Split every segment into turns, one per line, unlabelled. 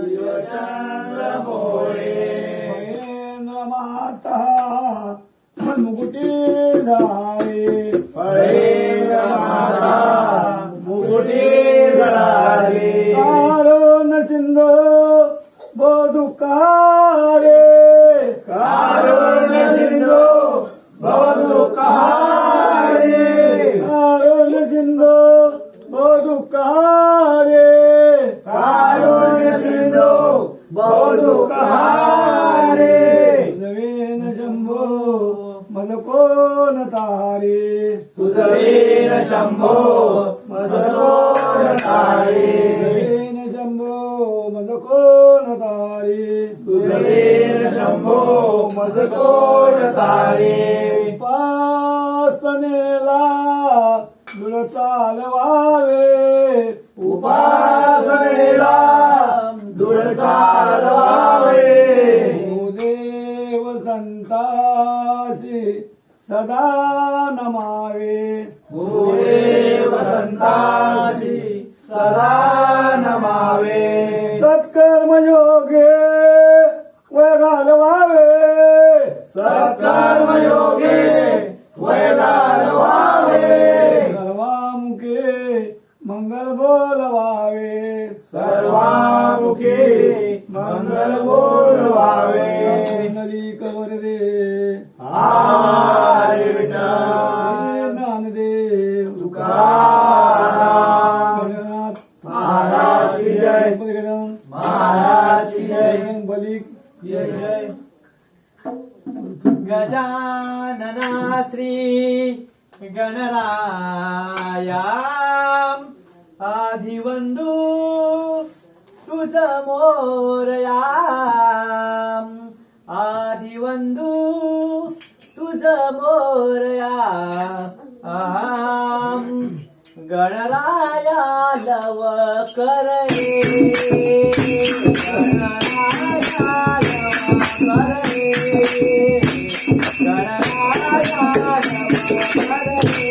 शिवचंद्र मोरे
महेंद्र माता मुकुटी झाले
फळेंद्र
मदकोन तारे.
तुझवीर शंभो मधुर तारे.
नवीन शंभो मदकोन तारे.
तुझवीर शंभो मधुर तारे.
उपासनेला दुळ चालवावे
उपासनेला दूर चालवावे
देव संतासी सदा नमावे।
भूदेव संताशी सदा नमावे।
सत्कर्म योगे वय घालवावे
सत्कर्म योगे वय घालवावे
सर्वामुखे मंगल बोलवावे
सर्वामुखी मंगल बोलवावे
नदी कवर ज्ञानदेव
तुकाराम महाराज जय महाराज जय
बली
जय
गजानना श्री आधिवंदू तुझ आधिवंदू तुझ मोरया. आम गणराया लव करे गणराया लव करे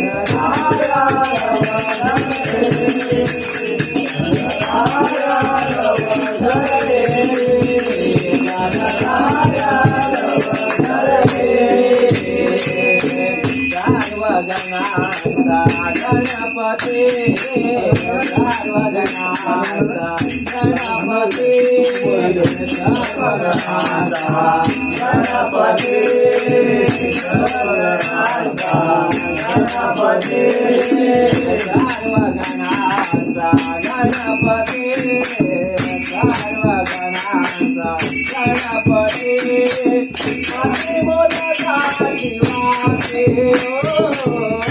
Oh,